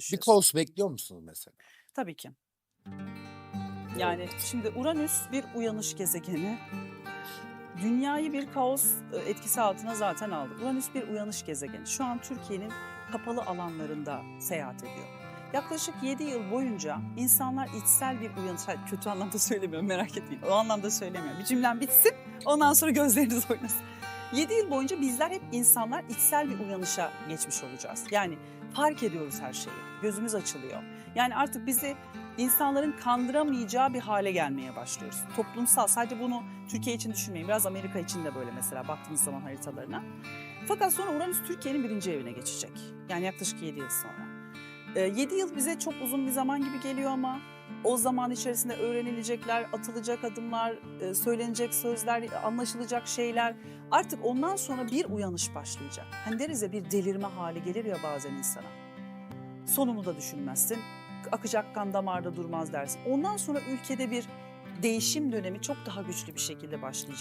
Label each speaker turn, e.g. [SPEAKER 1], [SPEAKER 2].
[SPEAKER 1] Bir
[SPEAKER 2] düşüyorsun.
[SPEAKER 1] kaos bekliyor musunuz mesela?
[SPEAKER 2] Tabii ki. Yani şimdi Uranüs bir uyanış gezegeni. Dünyayı bir kaos e, etkisi altına zaten aldı. Uranüs bir uyanış gezegeni. Şu an Türkiye'nin kapalı alanlarında seyahat ediyor. Yaklaşık 7 yıl boyunca insanlar içsel bir uyanış, hayır, kötü anlamda söylemiyorum merak etmeyin. O anlamda söylemiyorum. Bir cümlem bitsin ondan sonra gözleriniz oynasın. 7 yıl boyunca bizler hep insanlar içsel bir uyanışa geçmiş olacağız. Yani fark ediyoruz her şeyi. Gözümüz açılıyor. Yani artık bizi insanların kandıramayacağı bir hale gelmeye başlıyoruz. Toplumsal sadece bunu Türkiye için düşünmeyin. Biraz Amerika için de böyle mesela baktığınız zaman haritalarına. Fakat sonra Uranüs Türkiye'nin birinci evine geçecek. Yani yaklaşık 7 yıl sonra. 7 yıl bize çok uzun bir zaman gibi geliyor ama o zaman içerisinde öğrenilecekler, atılacak adımlar, e, söylenecek sözler, anlaşılacak şeyler. Artık ondan sonra bir uyanış başlayacak. Hani deriz ya bir delirme hali gelir ya bazen insana. Sonunu da düşünmezsin. Akacak kan damarda durmaz dersin. Ondan sonra ülkede bir değişim dönemi çok daha güçlü bir şekilde başlayacak.